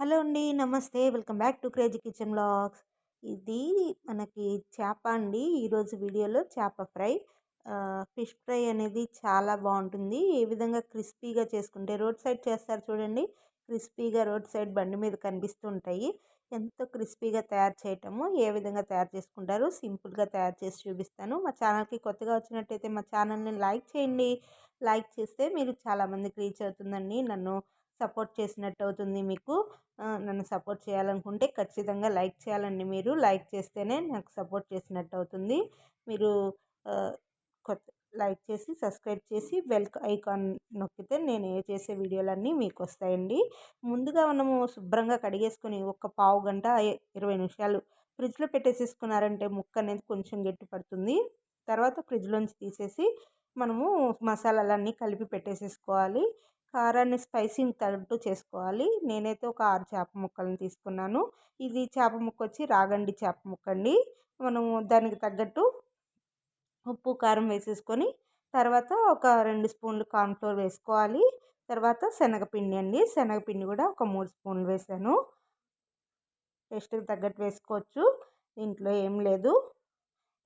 Hello అండి నమస్తే. Welcome back to crazy kitchen blogs. ఇది మనకి చేప అండి. ఈరోజు వీడియోలో చేప ఫ్రై. ఫిష్ ఫ్రై అనేది చాలా బాగుంటుంది. ఏ విధంగా క్రిస్పీగా చేసుకుంటే రోడ్ సైడ్ చేస్తారు చూడండి. క్రిస్పీగా రోడ్ సైడ్ బండి మీద కనిపిస్తుంటాయి. ఎంతో క్రిస్పీగా తయారు చేయటము ఏ విధంగా తయారు చేసుకుంటారు సింపుల్గా తయారు చేసి చూపిస్తాను. మా ఛానల్కి కొత్తగా వచ్చినట్టయితే మా ఛానల్ని లైక్ చేయండి. లైక్ చేస్తే మీరు చాలామందికి రీచ్ అవుతుందండి. నన్ను సపోర్ట్ చేసినట్టు అవుతుంది మీకు. నన్ను సపోర్ట్ చేయాలనుకుంటే ఖచ్చితంగా లైక్ చేయాలండి మీరు. లైక్ చేస్తేనే నాకు సపోర్ట్ చేసినట్టు అవుతుంది. మీరు కొత్త లైక్ చేసి సబ్స్క్రైబ్ చేసి బెల్ ఐకాన్ నొక్కితే నేను ఏ చేసే వీడియోలన్నీ మీకు వస్తాయండి. ముందుగా మనము శుభ్రంగా కడిగేసుకొని ఒక పావు గంట ఇరవై నిమిషాలు ఫ్రిడ్జ్లో పెట్టేసేసుకున్నారంటే ముక్క అనేది కొంచెం గట్టి పడుతుంది. తర్వాత ఫ్రిడ్జ్లోంచి తీసేసి మనము మసాలాలన్నీ కలిపి పెట్టేసేసుకోవాలి. కారాన్ని స్పైసింగ్ తగ్గట్టు చేసుకోవాలి. నేనైతే ఒక ఆరు చేప ముక్కలను తీసుకున్నాను. ఇది చేప ముక్క వచ్చి రాగండి చేప ముక్క అండి మనము దానికి తగ్గట్టు ఉప్పు కారం వేసేసుకొని తర్వాత ఒక రెండు స్పూన్లు కార్న్ఫ్లోర్ వేసుకోవాలి. తర్వాత శనగపిండి అండి. శనగపిండి కూడా ఒక మూడు స్పూన్లు వేసాను. టేస్ట్కి తగ్గట్టు వేసుకోవచ్చు. దీంట్లో ఏం లేదు.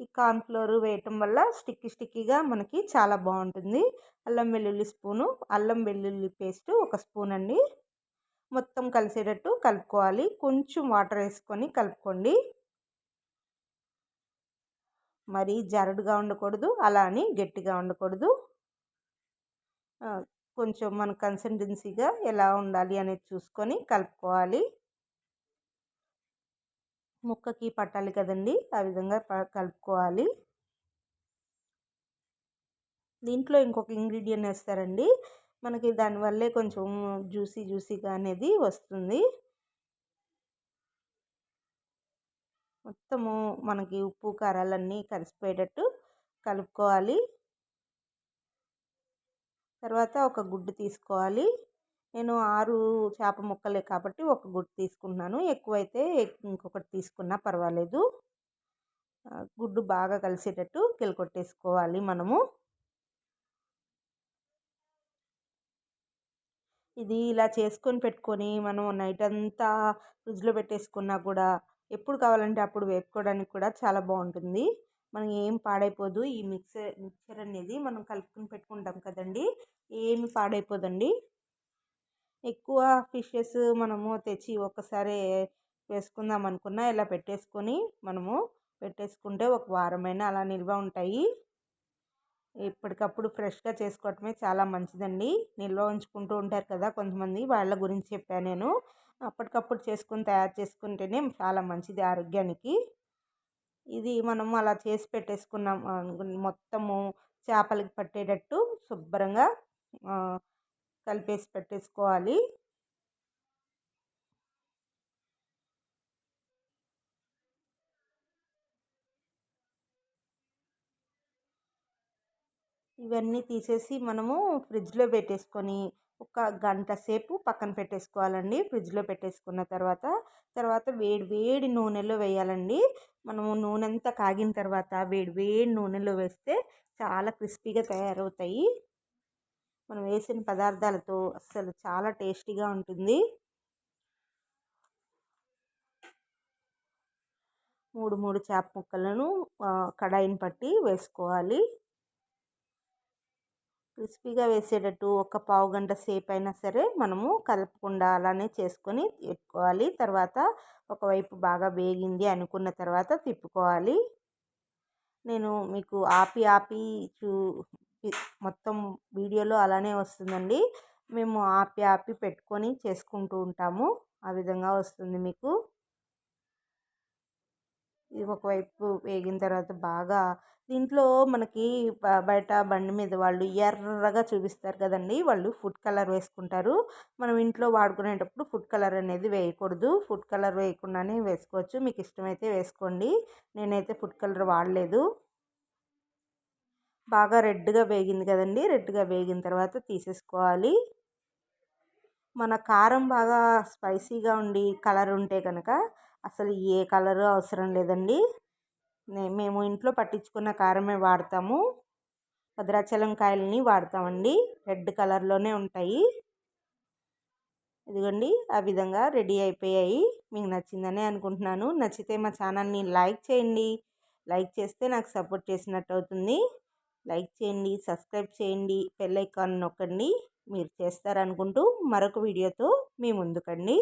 ఈ కార్న్ఫ్లోర్ వేయటం వల్ల స్టిక్కీ స్టిక్కీగా మనకి చాలా బాగుంటుంది. అల్లం వెల్లుల్లి స్పూను అల్లం వెల్లుల్లి పేస్ట్ ఒక స్పూన్ అండి మొత్తం కలిసేటట్టు కలుపుకోవాలి. కొంచెం వాటర్ వేసుకొని కలుపుకోండి. మరి జరడుగా ఉండకూడదు అలా అని గట్టిగా ఉండకూడదు. కొంచెం మన కన్సిస్టెన్సీగా ఎలా ఉండాలి అనేది చూసుకొని కలుపుకోవాలి. ముక్కకి పట్టాలి కదండి. ఆ విధంగా కలుపుకోవాలి. దీంట్లో ఇంకొక ఇంగ్రీడియంట్ వేస్తారండి. మనకి దానివల్లే కొంచెం జ్యూసీ జ్యూసీగా అనేది వస్తుంది. మొత్తము మనకి ఉప్పు కారాలన్నీ కలిసిపోయేటట్టు కలుపుకోవాలి. తర్వాత ఒక గుడ్డు తీసుకోవాలి. నేను ఆరు చేప ముక్కలే కాబట్టి ఒక గుడ్డు తీసుకున్నాను ఎక్కువైతే ఇంకొకటి తీసుకున్నా పర్వాలేదు. గుడ్డు బాగా కలిసేటట్టు కిలకొట్టేసుకోవాలి మనము. ఇది ఇలా చేసుకొని పెట్టుకొని మనం నైట్ అంతా ఫ్రిడ్జ్లో పెట్టేసుకున్నా కూడా ఎప్పుడు కావాలంటే అప్పుడు వేపుకోవడానికి కూడా చాలా బాగుంటుంది. మనం ఏం పాడైపోదు. ఈ మిక్సర్ మిక్చర్ అనేది మనం కలుపుకొని పెట్టుకుంటాం కదండి ఏమి పాడైపోదండి. ఎక్కువ ఫిషెస్ మనము తెచ్చి ఒక్కసారి వేసుకుందాం అనుకున్నా ఇలా పెట్టేసుకొని మనము పెట్టేసుకుంటే ఒక వారమైనా అలా నిల్వ ఉంటాయి. ఎప్పటికప్పుడు ఫ్రెష్గా చేసుకోవటమే చాలా మంచిదండి. నిల్వ ఉంచుకుంటూ ఉంటారు కదా కొంతమంది వాళ్ళ గురించి చెప్పాను నేను. అప్పటికప్పుడు చేసుకుని తయారు చేసుకుంటేనే చాలా మంచిది ఆరోగ్యానికి. ఇది మనం అలా చేసి పెట్టేసుకున్నాం. మొత్తము చేపలకి పట్టేటట్టు శుభ్రంగా కలిపేసి పెట్టేసుకోవాలి. ఇవన్నీ తీసేసి మనము ఫ్రిడ్జ్లో పెట్టేసుకొని ఒక గంట సేపు పక్కన పెట్టేసుకోవాలండి. ఫ్రిడ్జ్లో పెట్టేసుకున్న తర్వాత తర్వాత వేడి వేడి నూనెలో వేయాలండి. మనము నూనె అంతా కాగిన తర్వాత వేడి వేడి నూనెలో వేస్తే చాలా క్రిస్పీగా తయారవుతాయి. మనం వేసిన పదార్థాలతో అస్సలు చాలా టేస్టీగా ఉంటుంది. మూడు మూడు చేప ముక్కలను కడాయిని పట్టి వేసుకోవాలి. క్రిస్పీగా వేసేటట్టు ఒక పావు గంట సేపు అయినా సరే మనము కలపకుండా అలానే చేసుకొని పెట్టుకోవాలి. తర్వాత ఒకవైపు బాగా వేగింది అనుకున్న తర్వాత తిప్పుకోవాలి. నేను మీకు ఆపి ఆపి చూ మొత్తం వీడియోలో అలానే వస్తుందండి. మేము ఆపి ఆపి పెట్టుకొని చేసుకుంటూ ఉంటాము. ఆ విధంగా వస్తుంది మీకు. ఇది ఒకవైపు వేగిన తర్వాత బాగా దీంట్లో మనకి బయట బండి మీద వాళ్ళు ఎర్రగా చూపిస్తారు కదండి. వాళ్ళు ఫుడ్ కలర్ వేసుకుంటారు. మనం ఇంట్లో వాడుకునేటప్పుడు ఫుడ్ కలర్ అనేది వేయకూడదు. ఫుడ్ కలర్ వేయకుండానే వేసుకోవచ్చు. మీకు ఇష్టమైతే వేసుకోండి. నేనైతే ఫుడ్ కలర్ వాడలేదు. బాగా రెడ్గా వేగింది కదండి. రెడ్గా వేగిన తర్వాత తీసేసుకోవాలి. మన కారం బాగా స్పైసీగా ఉండి కలర్ ఉంటే కనుక అసలు ఏ కలరు అవసరం లేదండి. మేము ఇంట్లో పట్టించుకున్న కారమే వాడతాము. భద్రాచలం కాయలని వాడతామండి. రెడ్ కలర్లోనే ఉంటాయి. ఇదిగోండి ఆ విధంగా రెడీ అయిపోయాయి. మీకు నచ్చిందనే అనుకుంటున్నాను. నచ్చితే మా ఛానల్ని లైక్ చేయండి. లైక్ చేస్తే నాకు సపోర్ట్ చేసినట్టు అవుతుంది. లైక్ చేయండి సబ్స్క్రైబ్ చేయండి బెల్ ఐకాన్ నొక్కండి. మీరు చేస్తారనుకుంటూ మరొక వీడియోతో మీ ముందుకండి.